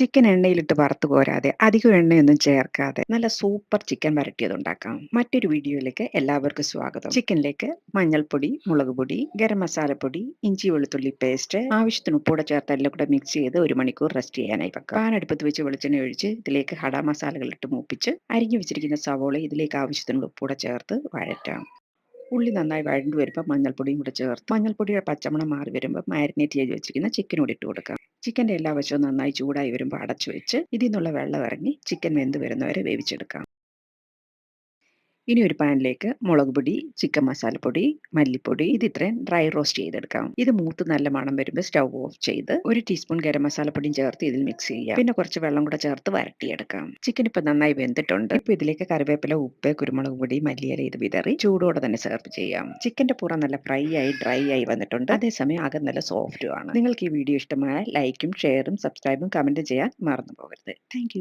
Chicken എണ്ണയിലിട്ട് വറുത്ത് കോരാതെ അധികം എണ്ണയൊന്നും ചേർക്കാതെ നല്ല സൂപ്പർ ചിക്കൻ വരട്ടിയത് ഉണ്ടാക്കാം മറ്റൊരു വീഡിയോയിലേക്ക് എല്ലാവർക്കും സ്വാഗതം. ചിക്കനിലേക്ക് മഞ്ഞൾപ്പൊടി മുളക് പൊടി ഗരം മസാലപ്പൊടി ഇഞ്ചി വെളുത്തുള്ളി പേസ്റ്റ് ആവശ്യത്തിന് ഉപ്പൂടെ ചേർത്ത് എല്ലാം കൂടെ മിക്സ് ചെയ്ത് ഒരു മണിക്കൂർ റെസ്റ്റ് ചെയ്യാനായി വെക്കാം. പാൻ അടുപ്പത്ത് വെച്ച് വെളിച്ചെണ്ണ ഒഴിച്ച് ഇതിലേക്ക് ഹട മസാലകൾ ഇട്ട് മൂപ്പിച്ച് അരിഞ്ഞു വെച്ചിരിക്കുന്ന സവോള ഇതിലേക്ക് ആവശ്യത്തിനുള്ള ഉപ്പൂടെ ചേർത്ത് വഴറ്റാം. ഉള്ളി നന്നായി വഴണ്ടു വരുമ്പോൾ മഞ്ഞൾപ്പൊടിയും കൂടെ ചേർത്ത് മഞ്ഞൾപ്പൊടിയുടെ പച്ചമണം മാറി വരുമ്പോൾ മാരിനേറ്റ് ചെയ്ത് വെച്ചിരിക്കുന്ന ചിക്കൻ കൂടി ഇട്ട് കൊടുക്കാം. ചിക്കന്റെ എല്ലാ വശവും നന്നായി ചൂടായി വരുമ്പോൾ അടച്ചു വെച്ച് ഇതിൽ നിന്നുള്ള വെള്ളം ഇറങ്ങി ചിക്കൻ വെന്ത് വരുന്നവരെ വേവിച്ചെടുക്കാം. ഇനി ഒരു പാനിലേക്ക് മുളക് പൊടി ചിക്കൻ മസാലപ്പൊടി മല്ലിപ്പൊടി ഇത് ഇത്രയും ഡ്രൈ റോസ്റ്റ് ചെയ്തെടുക്കാം. ഇത് മൂത്ത് നല്ല മണം വരുമ്പോൾ സ്റ്റൗ ഓഫ് ചെയ്ത് ഒരു ടീസ്പൂൺ ഗരം മസാലപ്പൊടിയും ചേർത്ത് ഇതിൽ മിക്സ് ചെയ്യാം. പിന്നെ കുറച്ച് വെള്ളം കൂടെ ചേർത്ത് വരട്ടിയെടുക്കാം. ചിക്കൻ ഇപ്പം നന്നായി വെന്തിട്ടുണ്ട്. ഇപ്പം ഇതിലേക്ക് കറിവേപ്പില ഉപ്പ് കുരുമുളക് പൊടി മല്ലിയില ഇത് വിതറി ചൂടോടെ തന്നെ സെർവ് ചെയ്യാം. ചിക്കന്റെ പുറം നല്ല ഫ്രൈ ആയി ഡ്രൈ ആയി വന്നിട്ടുണ്ട്. അതേസമയം അകം നല്ല സോഫ്റ്റും ആണ്. നിങ്ങൾക്ക് ഈ വീഡിയോ ഇഷ്ടമായ ലൈക്കും ഷെയറും സബ്സ്ക്രൈബും കമന്റും ചെയ്യാൻ മറന്നു പോകരുത്. താങ്ക്